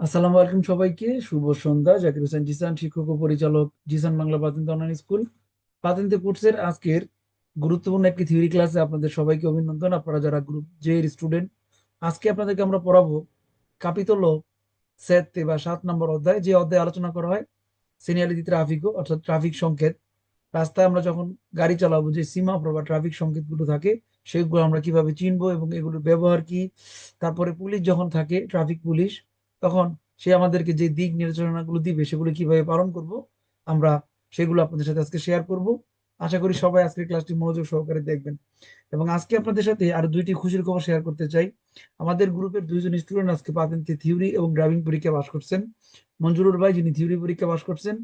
আসসালামু আলাইকুম সবাইকে। শুভ সন্ধ্যা। জাকির হোসেন জিসান, শিক্ষক ও পরিচালক Jisan Bangla patent online school. পাতেন্তে কোর্সের আজকের গুরুত্বপূর্ণ একটি থিওরি ক্লাসে আপনাদের সবাইকে অভিনন্দন। আপনারা যারা গ্রুপ জে এর স্টুডেন্ট আজকে আপনাদেরকে আমরা পড়াবো কাপিতল সেতে বা সাত নম্বর অধ্যায়। যে অধ্যায়ে আলোচনা করা হয় সিনিয়ালিটি ট্রাফিকও অর্থাৎ ট্রাফিক সংকেত। রাস্তায় আমরা যখন গাড়ি চালাবো, যে সীমাফর বা ট্রাফিক সংকেতগুলো থাকে, সেগুলো আমরা কীভাবে চিনবো এবং এগুলোর ব্যবহার কি? তারপরে পুলিশ যখন থাকে ট্রাফিক পুলিশ তখন সে আমাদেরকে যে দিক নির্দেশনাগুলো দিবে, সেগুলো কীভাবে পালন করব, আমরা সেগুলো আপনাদের সাথে আজকে শেয়ার করব। আশা করি সবাই আজকের ক্লাসটি মনোযোগ সহকারে দেখবেন। এবং আজকে আপনাদের সাথে আর দুইটি খুশির খবর শেয়ার করতে চাই। আমাদের গ্রুপের দুইজন স্টুডেন্ট আজকে পাতেন্তে থিওরি এবং ড্রাইভিং পরীক্ষা পাশ করছেন। মঞ্জুরুর ভাই, যিনি থিওরি পরীক্ষা পাশ করছেন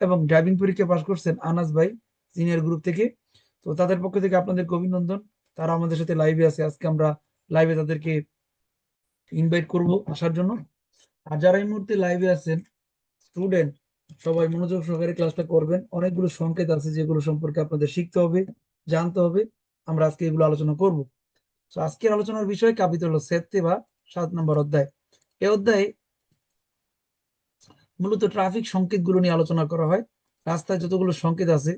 এবং ড্রাইভিং পরীক্ষা পাশ করছেন আনাস ভাই সিনিয়র গ্রুপ থেকে। তো তাদের পক্ষ থেকে আপনাদেরকে অভিনন্দন। তারা আমাদের সাথে লাইভে আছে। আজকে আমরা লাইভে তাদেরকে ইনভাইট করব আসার জন্য। আর যারা এই মুহূর্তে লাইভে আছেন স্টুডেন্ট সবাই মনোযোগ সহকারে ক্লাসটা করবেন। অনেকগুলো সংকেত আছে যেগুলো সম্পর্কে আপনাদের শিখতে হবে, জানতে হবে। আমরা আজকে এগুলো আলোচনা করব। তো আজকের আলোচনার বিষয় হলো সেতে বা সাত নম্বর অধ্যায়। এই অধ্যায়ে মূলত ট্রাফিক সংকেতগুলো নিয়ে আলোচনা করা হয়। রাস্তায় যতগুলো সংকেত আছে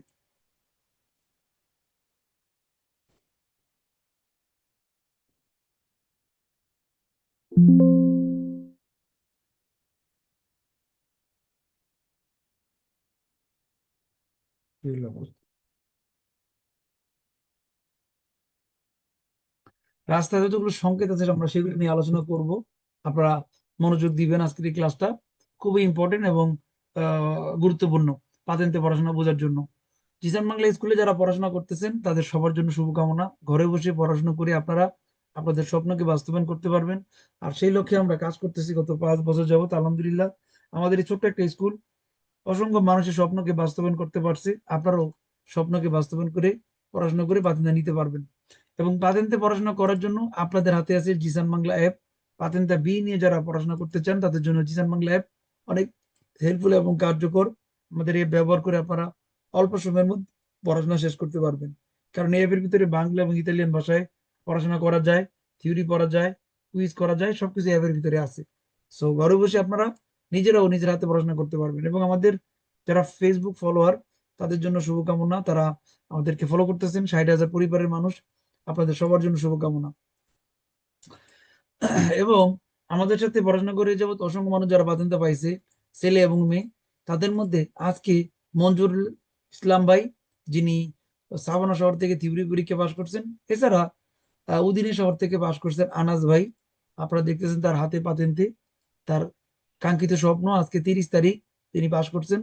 রাস্তায় যতগুলো সংকেত আছে, আমরা সেগুলো নিয়ে আলোচনা করব। আপনারা মনোযোগ দিবেন আজকের এই ক্লাসটা খুবই ইম্পর্টেন্ট এবং গুরুত্বপূর্ণ পাতেন্তে পড়াশোনা বোঝার জন্য। জিসান বাংলা স্কুলে যারা পড়াশোনা করতেছেন, তাদের সবার জন্য শুভকামনা। ঘরে বসে পড়াশোনা করে আপনারা আপনাদের স্বপ্নকে বাস্তবায়ন করতে পারবেন। আর সেই লক্ষ্যে আমরা কাজ করতেছি গত পাঁচ বছর যাবত আলহামদুলিল্লাহ। আমাদের এই ছোট্ট একটা স্কুল অসংখ্য মানুষের স্বপ্নকে বাস্তবায়ন করতে পারছে। আপনারাও স্বপ্নকে বাস্তবায়ন করে পড়াশোনা করে পাতেন্তে নিতে পারবেন। এবং পাতেন্তে পড়াশোনা করার জন্য আপনাদের হাতে আছে জিসান বাংলা অ্যাপ। পাতেন্তা বি নিয়ে যারা পড়াশোনা করতে চান, তাদের জন্য জিসান বাংলা অ্যাপ অনেক হেল্পফুল এবং কার্যকর। আমাদের এই ব্যবহার করে আপনারা অল্প সময়ের মধ্যে পড়াশোনা শেষ করতে পারবেন। কারণ এই অ্যাপের ভিতরে বাংলা এবং ইতালিয়ান ভাষায় পড়াশোনা করা যায় থিওরি পড়া যায় কুইজ করা যায়, সবকিছু অ্যাপের ভিতরে আছে। সো ঘরে বসে আপনারা নিজেরাও নিজের হাতে পড়াশোনা করতে পারবেন। এবং আমাদের যারা ফেসবুক ফলোয়ার তাদের জন্য শুভকামনা। তারা আমাদেরকে ফলো করতেছেন। ষাট হাজার পরিবারের মানুষ আপনাদের সবার জন্য শুভকামনা। এবং আমাদের সাথে পড়াশোনা করে যাবত অসংখ্য মানুষ যারা বাদন্ত পাইছে, ছেলে এবং মেয়ে, তাদের মধ্যে আজকে মঞ্জুর ইসলাম ভাই, যিনি সাবানা শহর থেকে থিউরি পরীক্ষা পাশ করছেন। এছাড়া উদিনী শহর থেকে পাশ করছেন আনাস ভাই। আপনারা দেখতেছেন তার হাতে পাতেন্তে, তার কাঙ্ক্ষিত স্বপ্ন, আজকে তিরিশ তারিখ তিনি পাশ করছেন।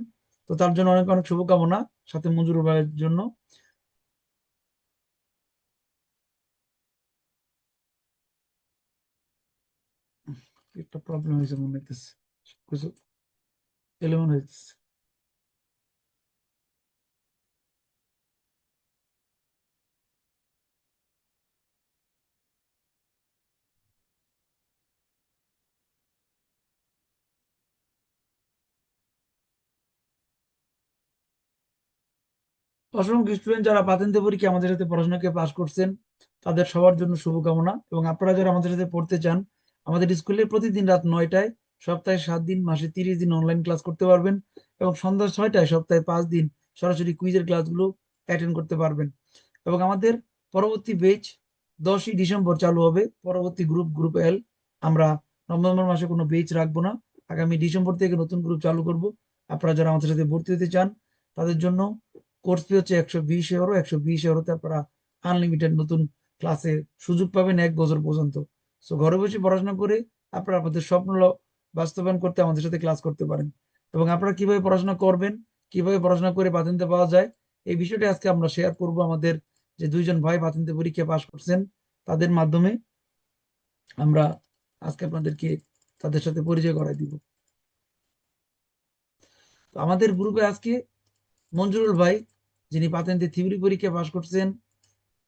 তো তার জন্য অনেক অনেক শুভকামনা সাথে মঞ্জুর ভাইয়ের জন্য। একটা প্রবলেম হয়েছে মনে হইতেছে। কিছু এলেমন হইতেছে। অসংখ্য স্টুডেন্ট যারা পাতেন্তে পরীক্ষা আমাদের সাথে পড়াশোনাকে পাশ করছেন, তাদের সবার জন্য শুভকামনা। এবং আপনারা যারা আমাদের সাথে পড়তে চান, আমাদের স্কুলে প্রতিদিন রাত নয়টায়, সপ্তাহে সাত দিন, মাসে তিরিশ দিন অনলাইন ক্লাস করতে পারবেন এবং সন্ধ্যা ছয়টায়, সপ্তাহে পাঁচ দিন সরাসরি কুইজের ক্লাসগুলো অ্যাটেন্ড করতে পারবেন। এবং আমাদের পরবর্তী বেচ দশই ডিসেম্বর চালু হবে। পরবর্তী গ্রুপ গ্রুপ এল আমরা নভেম্বর মাসে কোনো বেচ রাখব না। আগামী ডিসেম্বর থেকে নতুন গ্রুপ চালু করব। আপনারা যারা আমাদের সাথে ভর্তি হতে চান, তাদের জন্য কোর্স ফি হচ্ছে একশো বিশ এরো একশো বিশ এরোতে আপনারা আনলিমিটেড নতুন ক্লাসে সুযোগ পাবেন এক বছর পর্যন্ত। সো ঘরে বসে পড়াশোনা করে আপনারা আপনাদের স্বপ্ন বাস্তবায়ন করতে আমাদের সাথে ক্লাস করতে পারেন। এবং আপনারা কীভাবে পড়াশোনা করবেন, কীভাবে পড়াশোনা করে বাতিনতে পাওয়া যায়, এই বিষয়টা আজকে আমরা শেয়ার করব আমাদের যে দুইজন ভাই বাতিনতে পরীক্ষা পাশ করছেন, তাদের মাধ্যমে আমরা আজকে আপনাদেরকে তাদের সাথে পরিচয় করাই দিব। আমাদের গ্রুপে আজকে মঞ্জুরুল ভাই যিনি পাতেন্তে থিওরি পরীক্ষা পাশ করছেন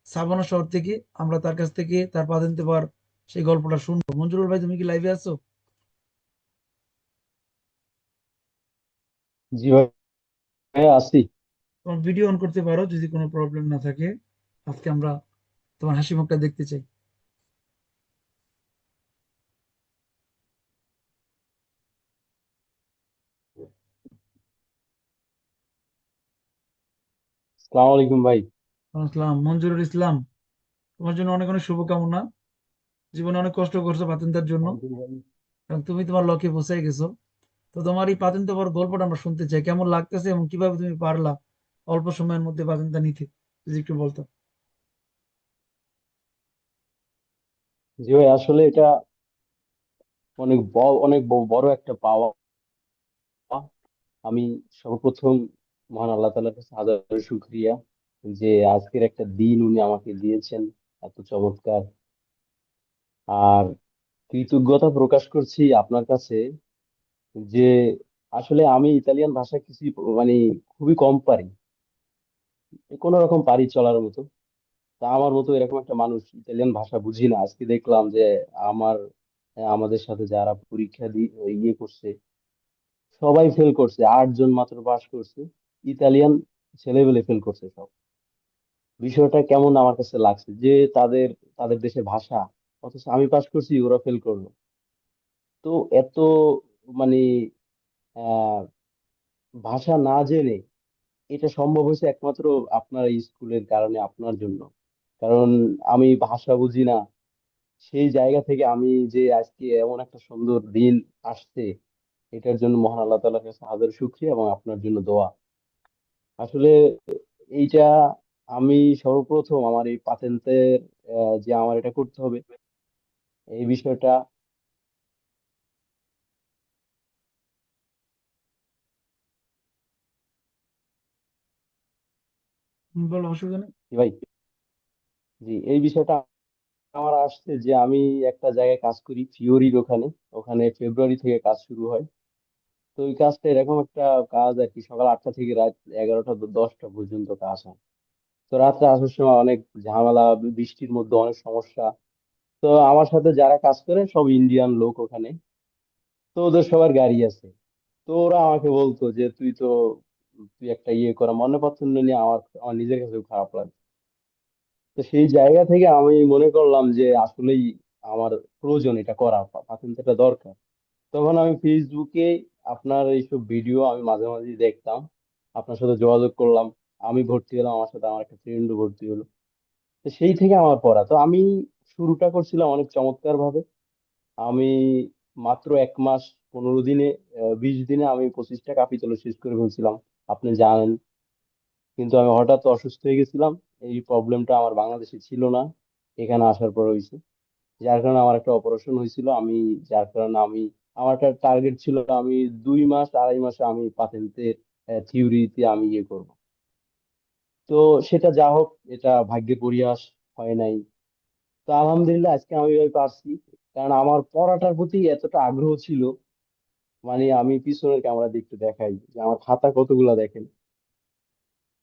সাবানা শহর থেকে আমরা তার কাছ থেকে তার পাতেন্তে পার সেই গল্পটা শুনব। মঞ্জুরুল ভাই তুমি কি লাইভে আছো? জি ভাই আসি তোমার ভিডিও অন করতে পারো যদি কোনো প্রবলেম না থাকে। আজকে আমরা তোমার হাসি মুখটা দেখতে চাই। সালাম আলাইকুম ভাই। আসসালাম মঞ্জুরুল ইসলাম তোমার জন্য অনেক অনেক শুভকামনা। জীবনে অনেক কষ্ট করছ পাতেন্তার জন্য। এবং তুমি তোমার লক্ষ্যে পৌঁছে গেছো। তো তোমার এই পাতেন্তা পাওয়ার গল্পটা আমরা শুনতে চাই। কেমন লাগতেছে এবং কীভাবে তুমি পারলা অল্প সময়ের মধ্যে পাতেন্তা নিতে? যদি একটু বলতো। জি ভাই আসলে এটা অনেক বড় অনেক বড় একটা পাওয়া। আমি সর্বপ্রথম মহান আল্লাহ তাআলার কাছে হাজার শুকরিয়া যে আজকের একটা দিন উনি আমাকে দিয়েছেন, এত চমৎকার। আর কৃতজ্ঞতা প্রকাশ করছি আপনার কাছে যে আসলে আমি ইতালিয়ান ভাষা কিছু মানে খুবই কম পারি। কোনো রকম পারি চলার মতো। তা আমার মতো এরকম একটা মানুষ ইতালিয়ান ভাষা বুঝি না। আজকে দেখলাম যে আমার, আমাদের সাথে যারা পরীক্ষা দিয়ে ইয়ে করছে, সবাই ফেল করছে। আটজন মাত্র পাস করছে। ইতালিয়ান ছেলেবেলে ফেল করছে সব। বিষয়টা কেমন আমার কাছে লাগছে? যে তাদের তাদের দেশের ভাষা, অথচ আমি পাস করছি, ওরা ফেল করল। তো এত মানে ভাষা না জেনে এটা সম্ভব হয়েছে একমাত্র আপনার স্কুলের কারণে, আপনার জন্য। কারণ আমি ভাষা বুঝি না। সেই জায়গা থেকে আমি যে আজকে এমন একটা সুন্দর দিন আসছে, এটার জন্য মহান আল্লাহ তাআলার কাছে হাজার শুকরিয়া এবং আপনার জন্য দোয়া। আসলে এইটা আমি সর্বপ্রথম আমার এই পাতেন্তের যে আমার এটা করতে হবে এই বিষয়টা বলো অসুবিধা নেই। জি ভাই। জি এই বিষয়টা আমার আসছে যে আমি একটা জায়গায় কাজ করি ফিওরির ওখানে। ওখানে ফেব্রুয়ারি থেকে কাজ শুরু হয়। তো ওই কাজটা এরকম একটা কাজ আর কি, সকাল আটটা থেকে রাত এগারোটা দশটা পর্যন্ত কাজ হয়। তো রাত্রে আসার সময় অনেক ঝামেলা, বৃষ্টির মধ্যে অনেক সমস্যা। তো আমার সাথে যারা কাজ করে সব ইন্ডিয়ান লোক ওখানে। তো ওদের সবার গাড়ি আছে। তো ওরা আমাকে বলতো যে, তুই তো, তুই একটা ইয়ে করা মনে পছন্দ নিয়ে আমার আমার নিজের কাছে খারাপ লাগে তো সেই জায়গা থেকে আমি মনে করলাম যে, আসলেই আমার প্রয়োজন এটা করা পাতেন্ট এটা দরকার। তখন আমি ফেসবুকে আপনার এইসব ভিডিও আমি মাঝে মাঝে দেখতাম। আপনার সাথে যোগাযোগ করলাম। আমি ভর্তি হলাম, আমার সাথে আমার একটা ফ্রেন্ডও ভর্তি হলো। তো সেই থেকে আমার পড়া। তো আমি শুরুটা করছিলাম অনেক চমৎকার ভাবে আমি মাত্র এক মাস পনেরো দিনে বিশ দিনে আমি পঁচিশটা কাপি কাপিতল শেষ করে ফেলছিলাম। আপনি জানেন। কিন্তু আমি হঠাৎ অসুস্থ হয়ে গেছিলাম। এই প্রবলেমটা আমার বাংলাদেশে ছিল না। এখানে আসার পর হয়েছে। যার কারণে আমার একটা অপারেশন হয়েছিল। আমি, যার কারণে আমি আমার একটা টার্গেট ছিল আমি দুই মাস আড়াই মাসে আমি পাতেন্টের থিওরিতে আমি ইয়ে করব। তো সেটা যা হোক এটা ভাগ্যের পরিহাস হয় নাই। তো আলহামদুলিল্লাহ আজকে আমি ওই পারছি। কারণ আমার পড়াটার প্রতি এতটা আগ্রহ ছিল মানে আমি পিছনের ক্যামেরা দিয়ে একটু দেখাই যে আমার খাতা কতগুলা দেখেন।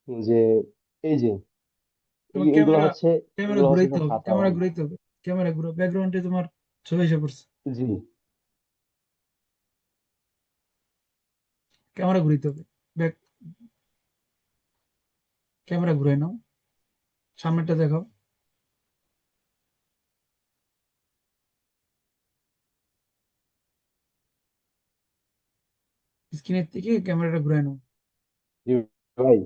যে এই যে এগুলো হচ্ছে ক্যামেরা ঘুরাইতে হবে ক্যামেরা ঘুরাইতে হবে ক্যামেরা ঘুরো ব্যাকগ্রাউন্ডে তোমার ছবি এসে পড়ছে। জি। ক্যামেরা ঘুরাইতে হবে। ব্যাক ক্যামেরা ঘুরাই নাও। সামনেটা দেখাও। স্ক্রিনের থেকে ক্যামেরাটা ঘুরাই নাও। জি ভাই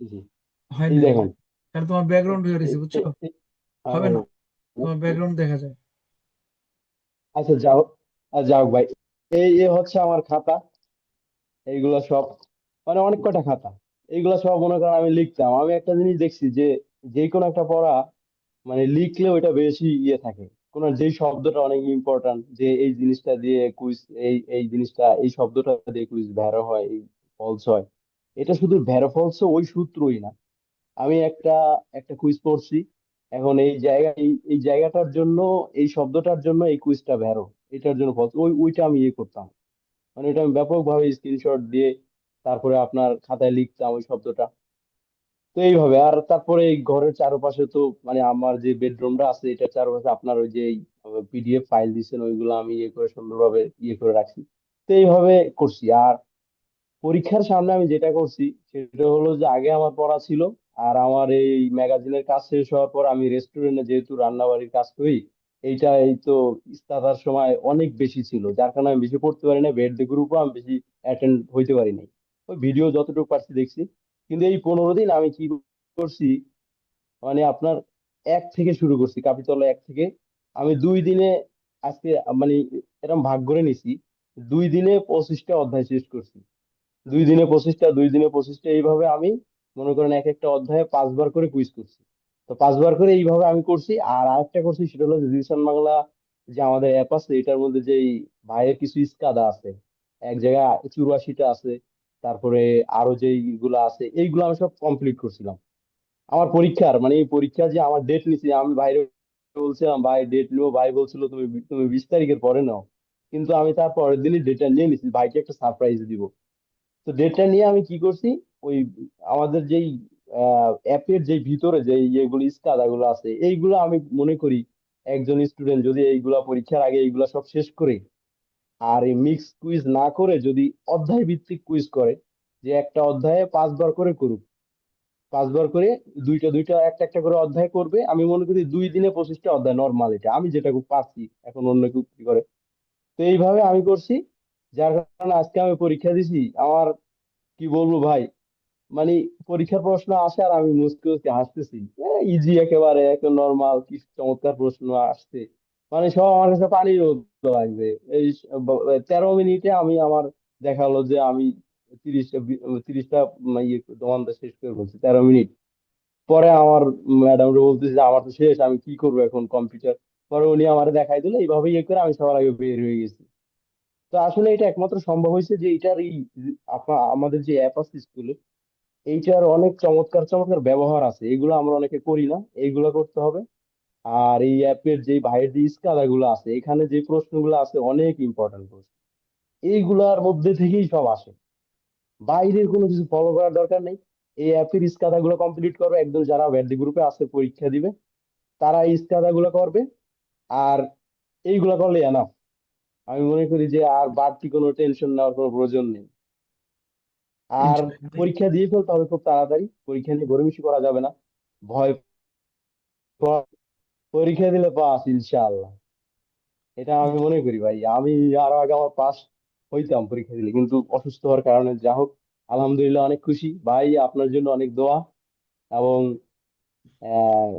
জি হয় না কারণ তোমার ব্যাকগ্রাউন্ড হয়ে রয়েছে বুঝছ? হবে না। তোমার ব্যাকগ্রাউন্ড দেখা যায়। আচ্ছা যাও যাও ভাই। এই হচ্ছে আমার খাতা। এইগুলো সব মানে অনেক কটা খাতা। এইগুলো সব মনে করেন আমি লিখতাম। আমি একটা জিনিস দেখছি যে যে কোনো একটা পড়া মানে লিখলে ওইটা বেশি ইয়ে থাকে। কোন যেই শব্দটা অনেক ইম্পর্ট্যান্ট যে এই জিনিসটা দিয়ে কুইজ, এই এই জিনিসটা, এই শব্দটা দিয়ে কুইজ ভ্যারো হয়, এই ফলস হয়। এটা শুধু ভ্যারো ফলস ওই সূত্রই না। আমি একটা একটা কুইজ পড়ছি। এখন এই জায়গা এই জায়গাটার জন্য, এই শব্দটার জন্য এই কুইজটা ভ্যারো এটার জন্য ফলস ওই, ওইটা আমি ইয়ে করতাম। মানে এটা আমি ব্যাপকভাবে স্ক্রিনশট দিয়ে তারপরে আপনার খাতায় লিখতাম ওই শব্দটা। তো এইভাবে, আর তারপরে এই ঘরের চারপাশে তো মানে আমার যে বেডরুমটা আছে, এটার চারপাশে আপনার ওই যে পিডিএফ ফাইল দিচ্ছেন ওইগুলো আমি ইয়ে করে সুন্দরভাবে ইয়ে করে রাখছি। তো এইভাবে করছি। আর পরীক্ষার সামনে আমি যেটা করছি, সেটা হলো যে আগে আমার পড়া ছিল, আর আমার এই ম্যাগাজিনের কাজ শেষ হওয়ার পর আমি রেস্টুরেন্টে যেহেতু রান্নাবাড়ির কাজ করি এইটা এই তো ইস্তাতার সময় অনেক বেশি ছিল, যার কারণে আমি বেশি পড়তে পারি না বেড গ্রুপও আমি বেশি অ্যাটেন্ড হইতে পারি নাই। ওই ভিডিও যতটুকু পারছি দেখছি। কিন্তু এই পনেরো দিন আমি কি করছি মানে আপনার এক থেকে শুরু করছি, কাপিতলা এক থেকে। আমি দুই দিনে আজকে মানে এরকম ভাগ করে নিছি, দুই দিনে পঁচিশটা অধ্যায় শেষ করছি। দুই দিনে পঁচিশটা, দুই দিনে পঁচিশটা, এইভাবে আমি মনে করেন এক একটা অধ্যায়ে পাঁচবার করে কুইজ করছি। তো পাঁচবার করে এইভাবে আমি করছি। আর আরেকটা করছি, সেটা হলো জিসান বাংলা যে আমাদের অ্যাপ আছে, এটার মধ্যে যেই ভাইয়ের কিছু স্কাদা আছে, এক জায়গায় চুরাশিটা আছে, তারপরে আরও যে যেইগুলো আছে, এইগুলো আমি সব কমপ্লিট করছিলাম। আমার পরীক্ষার মানে এই পরীক্ষা যে আমার ডেট নিছি, আমি বাইরে বলছিলাম, ভাই ডেট নিবো। ভাই বলছিল, তুমি তুমি বিশ তারিখের পরে নাও। কিন্তু আমি তার পরের দিনই ডেটটা নিয়ে নিছি, ভাইকে একটা সারপ্রাইজ দিব। তো ডেটটা নিয়ে আমি কি করছি, ওই আমাদের যেই অ্যাপের যেই ভিতরে যে ইয়েগুলো, স্কাদাগুলো আছে, এইগুলো আমি মনে করি একজন স্টুডেন্ট যদি এইগুলা পরীক্ষার আগে এইগুলা সব শেষ করে আর এই মিক্স কুইজ না করে যদি অধ্যায় ভিত্তিক কুইজ করে, যে একটা অধ্যায়ে পাঁচবার করে করুক, পাঁচবার করে দুইটা দুইটা, একটা একটা করে অধ্যায় করবে, আমি মনে করি দুই দিনে পঁচিশটা অধ্যায় নর্মাল এটা। আমি যেটা খুব পারছি, এখন অন্য কেউ কি করে? তো এইভাবে আমি করছি, যার কারণে আজকে আমি পরীক্ষা দিছি। আমার কি বলব ভাই? মানে পরীক্ষার প্রশ্ন আসে আর আমি মুসকে মুসকে হাসতেছি। ইজি একেবারে একদম নর্মাল কি চমৎকার প্রশ্ন আসছে। মানে সব আমার কাছে পানির মতো লাগবে এই তেরো মিনিটে আমি আমার দেখা দেখাল যে আমি তিরিশটা তিরিশটা ইয়ে শেষ করে বলছি, তেরো মিনিট। পরে আমার ম্যাডাম বলতেছে যে, আমার তো শেষ, আমি কি করব এখন কম্পিউটার পরে উনি আমার দেখাই দিলে, এইভাবে ইয়ে করে আমি সবার আগে বের হয়ে গেছি। তো আসলে এটা একমাত্র সম্ভব হয়েছে যে এটার এই আমাদের যে অ্যাপ আছে স্কুলে এইটার অনেক চমৎকার চমৎকার ব্যবহার আছে। এগুলো আমরা অনেকে করি না, এইগুলো করতে হবে। আর এই অ্যাপের যে বাইরের যে স্কালা গুলো আছে, এখানে যে প্রশ্নগুলো আছে, অনেক ইম্পর্টেন্ট প্রশ্ন। এইগুলার মধ্যে থেকেই সব আসে। বাইরের কোনো কিছু ফলো করার দরকার নেই। এই অ্যাপের স্কাদা গুলো কমপ্লিট করবে। একদম যারা ভ্যাডি গ্রুপে আছে, পরীক্ষা দিবে। তারা এই স্কাদা গুলো করবে। আর এইগুলা করলে এনাফ আমি মনে করি যে আর বাড়তি কোনো টেনশন নেওয়ার কোনো প্রয়োজন নেই। আর পরীক্ষা দিয়ে ফেলতে হবে খুব তাড়াতাড়ি। পরীক্ষা নিয়ে গড়িমসি করা যাবে না। ভয় পরীক্ষা দিলে পাস ইনশাআল্লাহ। এটা আমি মনে করি ভাই। আমি আরও আগে আমার পাস হইতাম পরীক্ষা দিলে। কিন্তু অসুস্থ হওয়ার কারণে যা হোক আলহামদুলিল্লাহ অনেক খুশি। ভাই আপনার জন্য অনেক দোয়া। এবং আহ,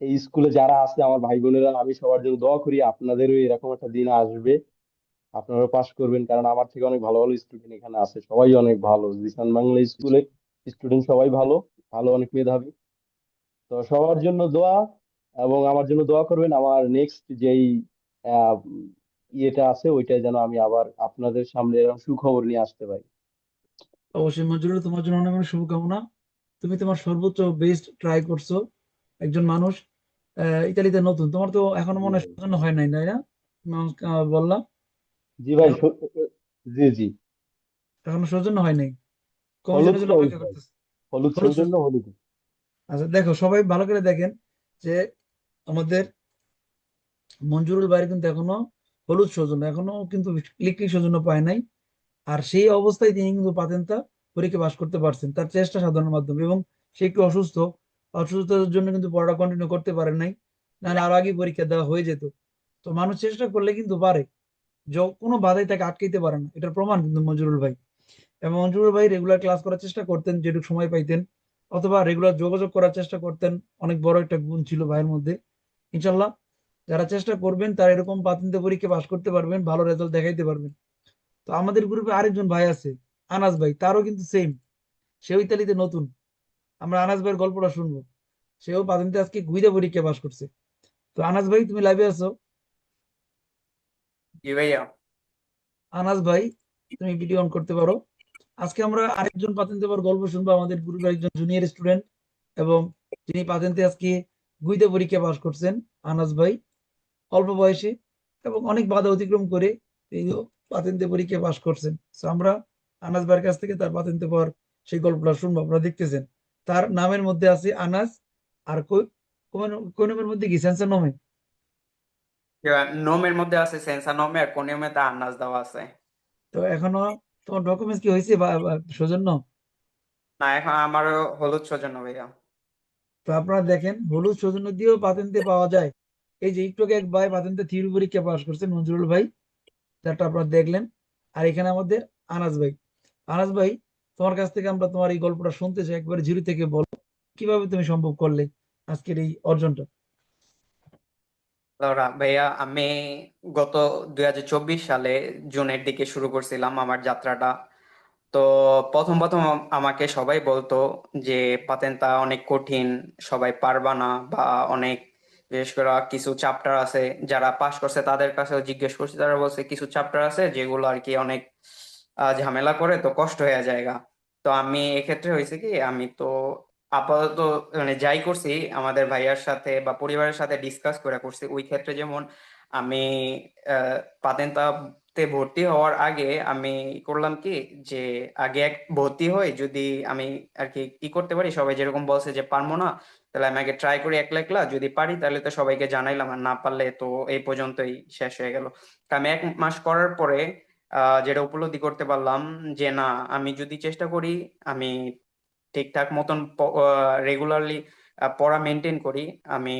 এই স্কুলে যারা আছে আমার ভাই বোনেরা আমি সবার জন্য দোয়া করি। আপনাদেরও এরকম একটা দিন আসবে। আপনারা পাস করবেন কারণ আমার থেকে অনেক ভালো ভালো স্টুডেন্ট এখানে আছে। সবাই অনেক ভালো। জিসান বাংলা স্কুলে স্টুডেন্ট সবাই ভালো ভালো অনেক মেধাবী। তো সবার জন্য দোয়া এবং আমার জন্য দোয়া করবেন। আমার নেক্সট যেই ইয়েটা আছে ওইটা যেন আমি আবার আপনাদের সামনে এরকম সুখবর নিয়ে আসতে পারি। অবশ্যই মঞ্জুরুল তোমার জন্য অনেক অনেক শুভকামনা। তুমি তোমার সর্বোচ্চ বেস্ট ট্রাই করছ একজন মানুষ। ইতালিতে নতুন। তোমার তো এখনও মনে হয় হয় নাই তাই না? বললাম। জি ভাই জি জি। এখনও সৌজন্য হয় নাই। কমিশনের জন্য অপেক্ষা করতেছে হলুদ হলুদ সৌজন্য। হলুদ। আচ্ছা দেখো সবাই ভালো করে দেখেন যে আমাদের মঞ্জুরুল ভাইয়ের কিন্তু এখনও হলুদ সৌজন্য এখনও কিন্তু ইলেকট্রিক সৌজন্য পায় নাই। আর সেই অবস্থায় তিনি কিন্তু পাতেনটা পরীক্ষা পাশ করতে পারছেন তার চেষ্টা সাধনের মাধ্যমে। এবং সে একটু অসুস্থ অসুস্থতার জন্য কিন্তু পড়াটা কন্টিনিউ করতে পারেন নাই নাহলে আরও আগে পরীক্ষা দেওয়া হয়ে যেত। তো মানুষ চেষ্টা করলে কিন্তু পারে। কোনো বাধাই তাকে আটকাইতে পারে না। এটার প্রমাণ কিন্তু মঞ্জুরুল ভাই। এবং মঞ্জুরুল ভাই রেগুলার ক্লাস করার চেষ্টা করতেন, যেটুকু সময় পাইতেন, অথবা রেগুলার যোগাযোগ করার চেষ্টা করতেন, অনেক বড় একটা গুণ ছিল ভাইয়ের মধ্যে। ইনশাল্লাহ যারা চেষ্টা করবেন, তারা এরকম পাতিনতে পরীক্ষা পাশ করতে পারবেন, ভালো রেজাল্ট দেখাইতে পারবেন। তো আমাদের গ্রুপে আরেকজন ভাই আছে, আনাস ভাই, তারও কিন্তু সেম সেও ইতালিতে নতুন। আমরা আনাস ভাইয়ের গল্পটা শুনব। সেও পাতিনতে আজকে গুইদা পরীক্ষা পাশ করছে। তো আনাস ভাই, তুমি লাইভে আছো? জি আনাস ভাই, তুমি ভিডিও অন করতে পারো। আজকে আমরা আরেকজন পাতেন্তে পাওয়ার গল্প শুনব, আমাদের গ্রুপের একজন জুনিয়র স্টুডেন্ট এবং যিনি পাতেন্তে আজকে গুইদা পরীক্ষা পাশ করছেন, আনাস ভাই। অল্প বয়সে এবং অনেক বাধা অতিক্রম করে এই পাতেন্তে পরীক্ষা পাশ করছেন। তো আমরা আনাস ভাইয়ের কাছ থেকে তার পাতেন্তে পাওয়ার সেই গল্পটা শুনব, আপনারা দেখতেছেন। তার নামের মধ্যে আছে আনাস, আর কোন- কোন মধ্যে কি? সেন্সার নামে? নোমের মধ্যে আছে সেন্সার নোমে আর কোনিয়মে তা আন্দাজ দেওয়া আছে তো এখনও তোমার ডকুমেন্টস কি হয়েছে সৌজন্য না এখন আমারও হলুদ সৌজন্য ভাইয়া তো আপনারা দেখেন হলুদ সৌজন্য দিয়েও পাতেন্তে পাওয়া যায় এই যে একটু এক ভাই পাতেন্তে থিওরি পরীক্ষা পাস করছেন মঞ্জুরুল ভাই যারটা আপনারা দেখলেন আর এখানে আমাদের আনাস ভাই আনাস ভাই তোমার কাছ থেকে আমরা তোমার এই গল্পটা শুনতে চাই একবারে জিরো থেকে বলো। কীভাবে তুমি সম্ভব করলে আজকের এই অর্জনটা? ভাইয়া, আমি গত দুই হাজার চব্বিশ সালে জুনের দিকে শুরু করছিলাম আমার যাত্রাটা। তো প্রথম প্রথম আমাকে সবাই বলতো যে পাতেনটা অনেক কঠিন, সবাই পারবা না বা অনেক, বিশেষ করে কিছু চ্যাপ্টার আছে যারা পাশ করছে তাদের কাছেও জিজ্ঞেস করছে, তারা বলছে কিছু চ্যাপ্টার আছে যেগুলো আর কি অনেক ঝামেলা করে তো কষ্ট হয়ে যায়গা তো আমি এক্ষেত্রে হয়েছে কি, আমি তো আপাতত মানে যাই করছি, আমাদের ভাইয়ার সাথে বা পরিবারের সাথে ডিসকাস করে করছি। ওই ক্ষেত্রে যেমন আমি পাতেন্তাতে ভর্তি হওয়ার আগে আমি করলাম কি যে, আগে এক ভর্তি হই যদি আমি আর কি কি করতে পারি, সবাই যেরকম বলছে যে পারব না, তাহলে আমি আগে ট্রাই করি একলা একলা যদি পারি তাহলে তো সবাইকে জানাইলাম, আর না পারলে তো এই পর্যন্তই শেষ হয়ে গেল। আমি এক মাস করার পরে যেটা উপলব্ধি করতে পারলাম যে না, আমি যদি চেষ্টা করি, আমি ঠিকঠাক মতন রেগুলারলি পড়া মেনটেন করি, আমি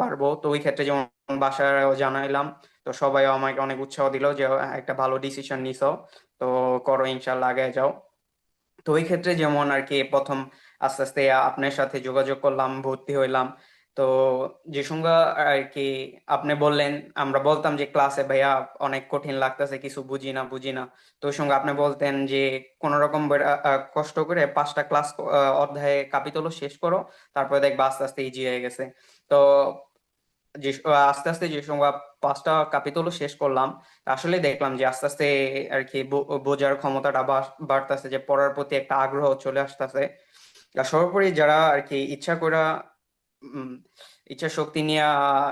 পারব। তো ওই ক্ষেত্রে যেমন বাসায় জানাইলাম, তো সবাই আমাকে অনেক উৎসাহ দিল যে একটা ভালো ডিসিশন নিছ, তো করো, ইনশাল্লাহ আগে যাও। তো ওই ক্ষেত্রে যেমন আর কি প্রথম আস্তে আস্তে আপনার সাথে যোগাযোগ করলাম, ভর্তি হইলাম তো যে সঙ্গে আর কি আপনি বললেন, আমরা বলতাম যে ক্লাসে ভাইয়া, অনেক কঠিন লাগতেছে, কিছু বুঝি না বুঝি না। তো ওই সঙ্গে আপনি বলতেন যে, কোন রকম কষ্ট করে পাঁচটা ক্লাস অধ্যায়ে কাপিতল শেষ করো, তারপরে দেখবা আস্তে আস্তে ইজি হয়ে গেছে। তো যে আস্তে আস্তে যে সময় পাঁচটা কাপিতল শেষ করলাম, আসলে দেখলাম যে আস্তে আস্তে আর কি বোঝার ক্ষমতাটা বাড়- বাড়তেছে, যে পড়ার প্রতি একটা আগ্রহ চলে আসতেছে। সর্বোপরি যারা আর কি ইচ্ছা করা ইচ্ছা শক্তি নিয়ে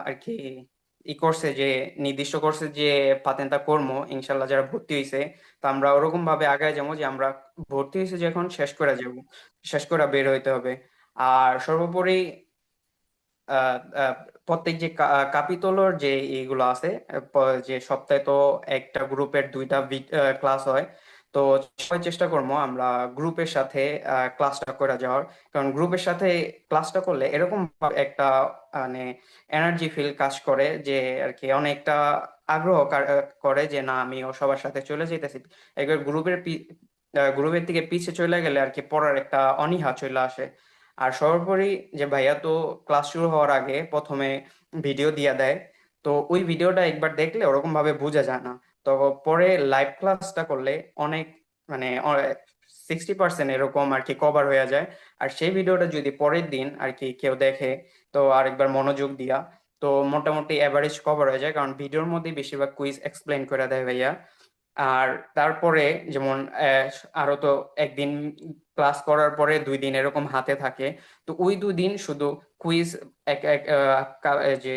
আর কি ই করছে যে, নির্দিষ্ট করছে যে পাতেনটা কর্ম, ইনশাল্লাহ যারা ভর্তি হয়েছে তো আমরা ওরকম ভাবে আগায় যাব যে আমরা ভর্তি হয়েছে যখন শেষ করে যাব, শেষ করে বের হইতে হবে। আর সর্বোপরি প্রত্যেক যে কাপিতলর যে এইগুলো আছে যে সপ্তাহে তো একটা গ্রুপের দুইটা ক্লাস হয় তো সবাই চেষ্টা করব আমরা গ্রুপের সাথে ক্লাসটা করে যাওয়ার। কারণ গ্রুপের সাথে ক্লাসটা করলে এরকম একটা মানে এনার্জি ফিল কাজ করে যে, আর কি, অনেকটা আগ্রহ করে যে, না, আমিও সবার সাথে চলে যেতেছি একবার গ্রুপের গ্রুপের দিকে পিছিয়ে চলে গেলে আর কি পড়ার একটা অনীহা চলে আসে। আর সর্বোপরি যে ভাইয়া তো ক্লাস শুরু হওয়ার আগে প্রথমে ভিডিও দিয়া দেয়, তো ওই ভিডিওটা একবার দেখলে ওরকম ভাবে বোঝা যায় না। তো পরে লাইভ ক্লাসটা করলে অনেক মানে সিক্সটি পার্সেন্ট এরকম আর কি কভার হয়ে যায়। আর সেই ভিডিওটা যদি পরের দিন আর কি কেউ দেখে, তো আরেকবার মনোযোগ দিয়া, তো মোটামুটি এভারেজ কভার হয়ে যায়। কারণ ভিডিওর মধ্যে বেশিরভাগ কুইজ এক্সপ্লেন করে দেয় ভাইয়া। আর তারপরে যেমন আরও তো একদিন ক্লাস করার পরে দুই দিন এরকম হাতে থাকে, তো ওই দুই দিন শুধু কুইজ এক এক যে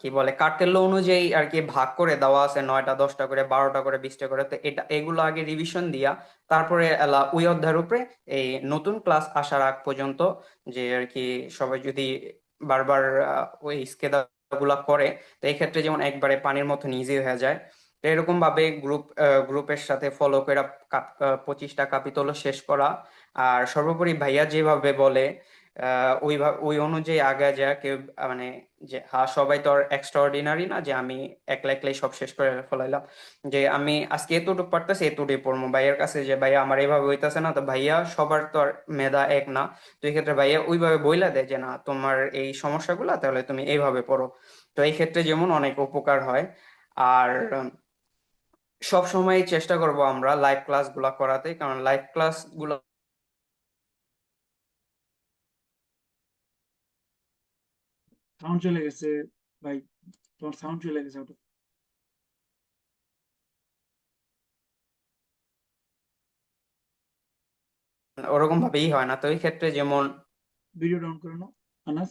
কি বলে কার্তেল্য অনুযায়ী আর কি ভাগ করে দেওয়া আছে, নয়টা, দশটা করে, বারোটা করে, বিশটা করে। তো এটা, এগুলো আগে রিভিশন দিয়া, তারপরে ওই অধ্যায়ের উপরে এই নতুন ক্লাস আসার আগ পর্যন্ত যে আর কি সবাই যদি বারবার ওই স্কেদা গুলা করে, তো এই ক্ষেত্রে যেমন একবারে পানির মতন ইজি হয়ে যায়। তো এরকম ভাবে গ্রুপ গ্রুপের সাথে ফলো করে পঁচিশটা কাপিতল শেষ করা। আর সর্বোপরি ভাইয়া যেভাবে বলে ওই ওই অনুযায়ী আগে যা কেউ মানে যে হ্যাঁ সবাই তো আর এক্সট্রাঅর্ডিনারি না যে আমি একলা একলাই সব শেষ করে ফেলাইলাম। যে আমি আজকে এতটুকু পারতেছি, এতটুকুই পড়ব। ভাইয়ার কাছে যে, ভাইয়া, আমার এভাবে হইতাছে না। তো ভাইয়া সবার তো আর মেধা এক না। তো এই ক্ষেত্রে ভাইয়া ওইভাবে বইলা দেয় যে, না, তোমার এই সমস্যাগুলো তাহলে তুমি এইভাবে পড়ো। তো এই ক্ষেত্রে যেমন অনেক উপকার হয়। আর সব সময় চেষ্টা করব আমরা লাইভ ক্লাসগুলা করাতে। কারণ লাইভ ক্লাসগুলো সাউন্ড চলে গেছে ভাই তোমার সাউন্ড চলে গেছে ওটা ওরকম ভাবেই হয় না তো এই ক্ষেত্রে যেমন ভিডিও ডাউন করে নাও আনাস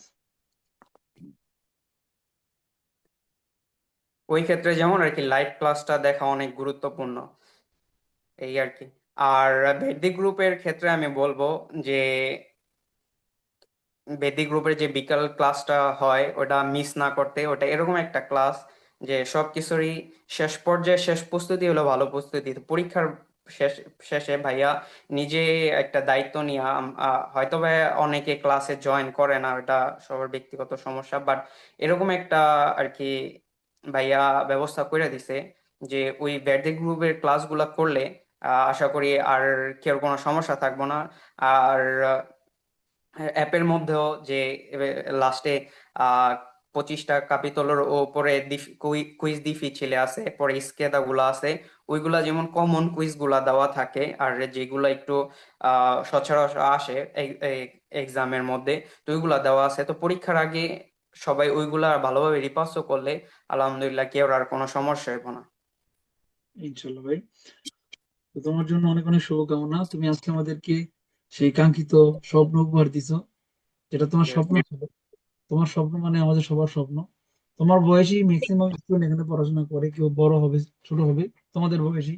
ওই ক্ষেত্রে যেমন আর কি লাইভ ক্লাসটা দেখা অনেক গুরুত্বপূর্ণ এই আর কি। আর বেদিক গ্রুপের ক্ষেত্রে আমি বলব যে বেদিক গ্রুপের যে বিকাল ক্লাসটা হয়, ওটা মিস না করতে, ওটা এরকম একটা ক্লাস যে সব কিছুরই শেষ পর্যায়ে শেষ প্রস্তুতি হলো ভালো প্রস্তুতি। পরীক্ষার শেষ, শেষে ভাইয়া নিজে একটা দায়িত্ব নিয়ে হয়তো বা অনেকে ক্লাসে জয়েন করে না, ওটা সবার ব্যক্তিগত সমস্যা বাট এরকম একটা আর কি ভাইয়া ব্যবস্থা করে দিছে যে ওই ব্যাডে গ্রুপের ক্লাসগুলো করলে আশা করি আর কেউ কোনো সমস্যা থাকব না। আর অ্যাপের মধ্যেও যে লাস্টে পঁচিশটা ক্যাপিটলের উপরে কুইজ দিফি ছেলে আছে পরে স্কেদা গুলা আছে, ওইগুলা যেমন কমন কুইজগুলা দেওয়া থাকে, আর যেগুলা একটু সচরাচর আসে এক্সামের মধ্যে, তো ওইগুলা দেওয়া আছে, তো পরীক্ষার আগে সবাই ওইগুলা ভালোভাবে রিপাসও করলে আলহামদুলিল্লাহ কেউ আর কোনো সমস্যা হবে না। ইনশাল্লাহ ভাই তোমার জন্য অনেক অনেক শুভকামনা, তুমি আজকে আমাদেরকে সেই কাঙ্ক্ষিত স্বপ্ন উপহার দিছো। যেটা তোমার স্বপ্ন ছিল। তোমার স্বপ্ন মানে আমাদের সবার স্বপ্ন। তোমার বয়সী ম্যাক্সিমাম স্টুডেন্ট এখানে পড়াশোনা করে কেউ বড় হবে ছোট হবে তোমাদের বয়সী।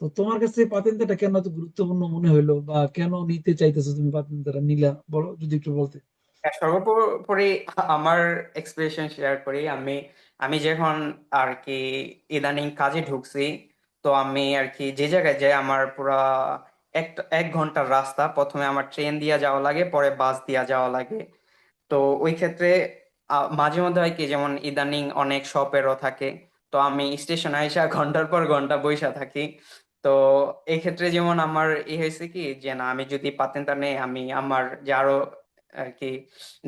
তো তোমার কাছে পাতেন্তাটা কেন এত গুরুত্বপূর্ণ মনে হইল বা কেন নিতে চাইতেছো তুমি পাতেন্তাটা নিলা? বলো যদি একটু বলতে। হ্যাঁ, সর্বোপরি আমার এক্সপ্রেশন শেয়ার করি। আমি আমি যখন আর কি ইদানিং কাজে ঢুকছি তো আমি আর কি যে জায়গায় যাই আমার পুরা এক এক ঘণ্টার রাস্তা। প্রথমে আমার ট্রেন দিয়া যাওয়া লাগে, পরে বাস দিয়া যাওয়া লাগে। তো ওই ক্ষেত্রে মাঝে মধ্যে হয় কি, যেমন ইদানিং অনেক শপেরও থাকে। তো আমি স্টেশনে আইসা ঘণ্টার পর ঘণ্টা বইসা থাকি। তো এই ক্ষেত্রে যেমন আমার ই হয়েছে কি, যে না, আমি যদি পাতেন তা নেই আমি আমার যে আরও আর কি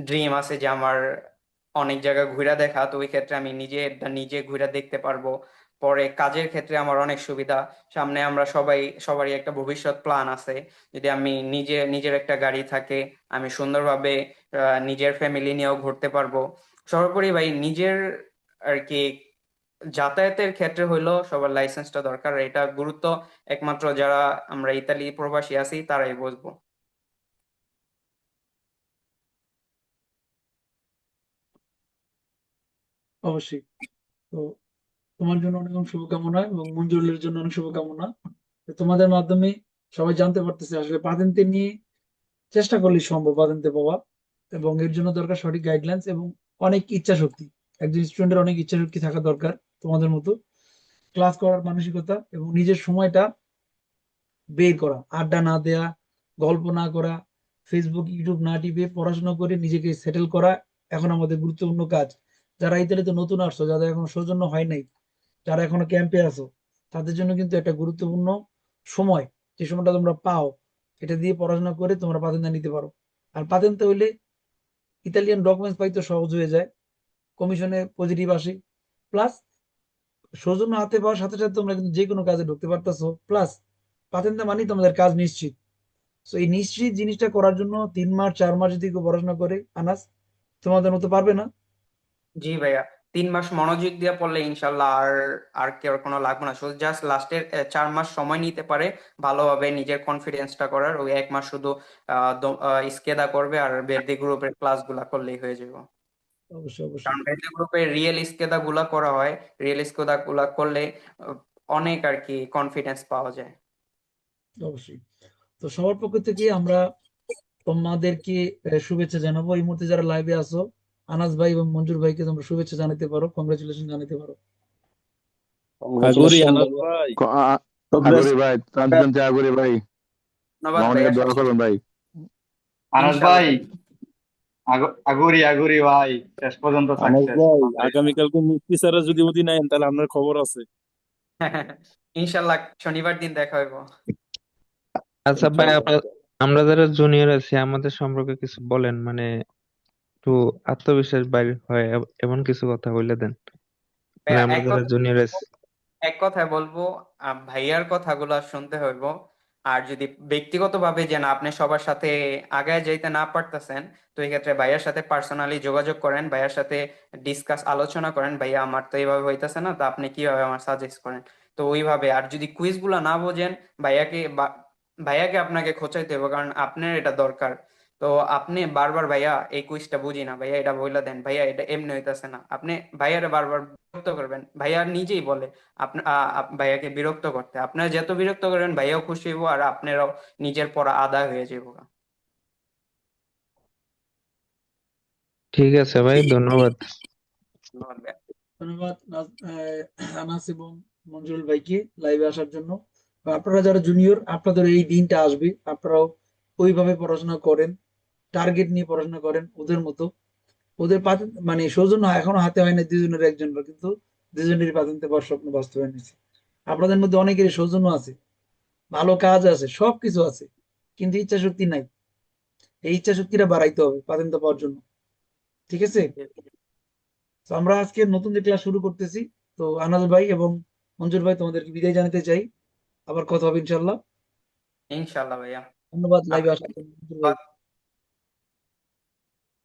ড্রিম আছে যে আমার অনেক জায়গা ঘুরে দেখা, তো ওই ক্ষেত্রে আমি নিজে নিজে ঘুরে দেখতে পারব। পরে কাজের ক্ষেত্রে আমার অনেক সুবিধা। সামনে আমরা সবাই, সবারই একটা ভবিষ্যৎ প্ল্যান আছে। যদি আমি নিজে, নিজের একটা গাড়ি থাকে, আমি সুন্দরভাবে নিজের ফ্যামিলি নিয়েও ঘুরতে পারব। সর্বোপরি ভাই, নিজের আর কি যাতায়াতের ক্ষেত্রে হইল সবার লাইসেন্সটা দরকার। এটা গুরুত্ব একমাত্র যারা আমরা ইতালি প্রবাসী আছি, তারাই বুঝব। অবশ্যই। তো তোমার জন্য অনেক শুভকামনা এবং মঞ্জুরের জন্য অনেক শুভকামনা। তোমাদের মাধ্যমে সবাই জানতে পারতেছে আসলে পাতেন্তে নিয়ে চেষ্টা করলে সম্ভব পাতেন্তে পাওয়া এবং এর জন্য দরকার সঠিক গাইডলাইন্স এবং অনেক ইচ্ছা শক্তি একজন স্টুডেন্টের অনেক ইচ্ছা শক্তি থাকা দরকার তোমাদের মতো। ক্লাস করার মানসিকতা এবং নিজের সময়টা বের করা, আড্ডা না দেয়া, গল্প না করা ফেসবুক ইউটিউব না টিপে পড়াশোনা করে নিজেকে সেটেল করা এখন আমাদের গুরুত্বপূর্ণ কাজ। যারা ইতালিতে নতুন আসছো, যাদের এখন সৌজন্য হয় নাই, যারা এখনও ক্যাম্পে আছো, তাদের জন্য কিন্তু একটা গুরুত্বপূর্ণ সময়। যে সময়টা তোমরা পাও, এটা দিয়ে পড়াশোনা করে তোমরা পাতেন্তা নিতে পারো। আর পাতেন্তা হইলে ইতালিয়ান ডকুমেন্টস পাইতে সহজ হয়ে যায় কমিশনে পজিটিভ আসে। প্লাস সৌজন্য হাতে পাওয়ার সাথে সাথে তোমরা কিন্তু যে কোনো কাজে ঢুকতে পারতেছো। প্লাস পাতেন্তা মানেই তোমাদের কাজ নিশ্চিত। তো এই নিশ্চিত জিনিসটা করার জন্য তিন মাস, চার মাস যদি পড়াশোনা করে, আনাস, তোমাদের মতো পারবে না। জি ভাইয়া তিন মাস মনোযোগ দিয়ে পড়লে ইনশাল্লাহ আর আর কেউ কোনো লাগবে না। শুধু জাস্ট লাস্টের চার মাস সময় নিতে পারে ভালোভাবে নিজের কনফিডেন্সটা করার। ওই এক মাস শুধু আহ, দ- আহ, স্কেদা করবে আর বেরদি গ্রুপের ক্লাসগুলা করলেই হয়ে যাবে। অবশ্যই অবশ্যই। কারণ বেরদি গ্রুপে রিয়েল স্কেদা গুলা করা হয় রিয়েল স্কেদা গুলা করলে অনেক আর কি কনফিডেন্স পাওয়া যায়। অবশ্যই। তো সবার পক্ষ থেকে আমরা তোমাদেরকে শুভেচ্ছা জানাব। এই মুহূর্তে যারা লাইভে আছো আনাস ভাই এবং মঞ্জুর ভাইকে তোমরা শুভেচ্ছা জানাতে পারো কংগ্রেচুলেশন জানাতে পারো। ভাই। ভাই দোয়া আনাস আগুরি আগুরি শেষ পর্যন্ত আগামীকালকে যদি তাহলে আপনার খবর আছে। ইনশাল্লাহ শনিবার দিন দেখা হইব। আচ্ছা ভাই আমরা যারা জুনিয়র আছি আমাদের সম্পর্কে কিছু বলেন মানে একটু আত্মবিশ্বাস বাইর হয় এমন কিছু কথা বলে দেন। মানে আমরা যারা জুনিয়র আছি। এক কথায় বলব ভাইয়ার কথাগুলো শুনতে হইব। আর যদি ব্যক্তিগতভাবে যে না আপনি সবার সাথে আগায় যাইতে না পারতেছেন তো এই ক্ষেত্রে ভাইয়ার সাথে পার্সোনালি যোগাযোগ করেন ভাইয়ার সাথে ডিসকাস আলোচনা করেন। ভাইয়া আমার তো এইভাবে হইতেছে না তো আপনি কীভাবে আমার সাজেস্ট করেন? তো ওইভাবে আর যদি কুইজগুলা না বোঝেন ভাইয়াকে ভাইয়াকে আপনাকে খোঁচাইতে হবে কারণ আপনার এটা দরকার। তো আপনি বারবার ভাইয়া এই কুইজটা বুঝি না ভাইয়া এটা বইলা দেন ভাইয়া এটা এমনি হইতাছে না। আপনি ভাইয়ারে বারবার বিরক্ত করবেন ভাইয়া নিজেই বলে ভাইয়াকে বিরক্ত করতে। আপনারা যত বিরক্ত করবেন ভাইয়াও খুশি হইব আর আপনারাও নিজের পড়া আদায় হয়ে যাব ঠিক আছে ভাই ধন্যবাদ। ধন্যবাদ আনাস এবং মঞ্জুরুল ভাইকে লাইভে আসার জন্য। আপনারা যারা জুনিয়র আপনাদের এই দিনটা আসবে আপনারাও ওইভাবে পড়াশোনা করেন। টার্গেট নিয়ে পড়াশোনা করেন ওদের মতো। ওদের মানে সৌজন্য এখনও হাতে হয় না দুজনের একজনের কিন্তু দুজনেরই পাতেন্তে পাওয়ার স্বপ্ন বাস্তবায়ন হয়েছে। আপনাদের মধ্যে অনেকেরই সৌজন্য আছে ভালো কাজ আছে সবকিছু আছে কিন্তু ইচ্ছা শক্তি নাই। এই ইচ্ছা শক্তিটা বাড়াইতে হবে পাতেন্তে পাওয়ার জন্য। ঠিক আছে? তো আমরা আজকে নতুন যে ক্লাস শুরু করতেছি তো আনাজ ভাই এবং মঞ্জুর ভাই তোমাদেরকে বিদায় জানাতে চাই। আবার কথা হবে ইনশাল্লাহ ইনশাল্লাহ ভাইয়া। ধন্যবাদ লাইভে আসার জন্য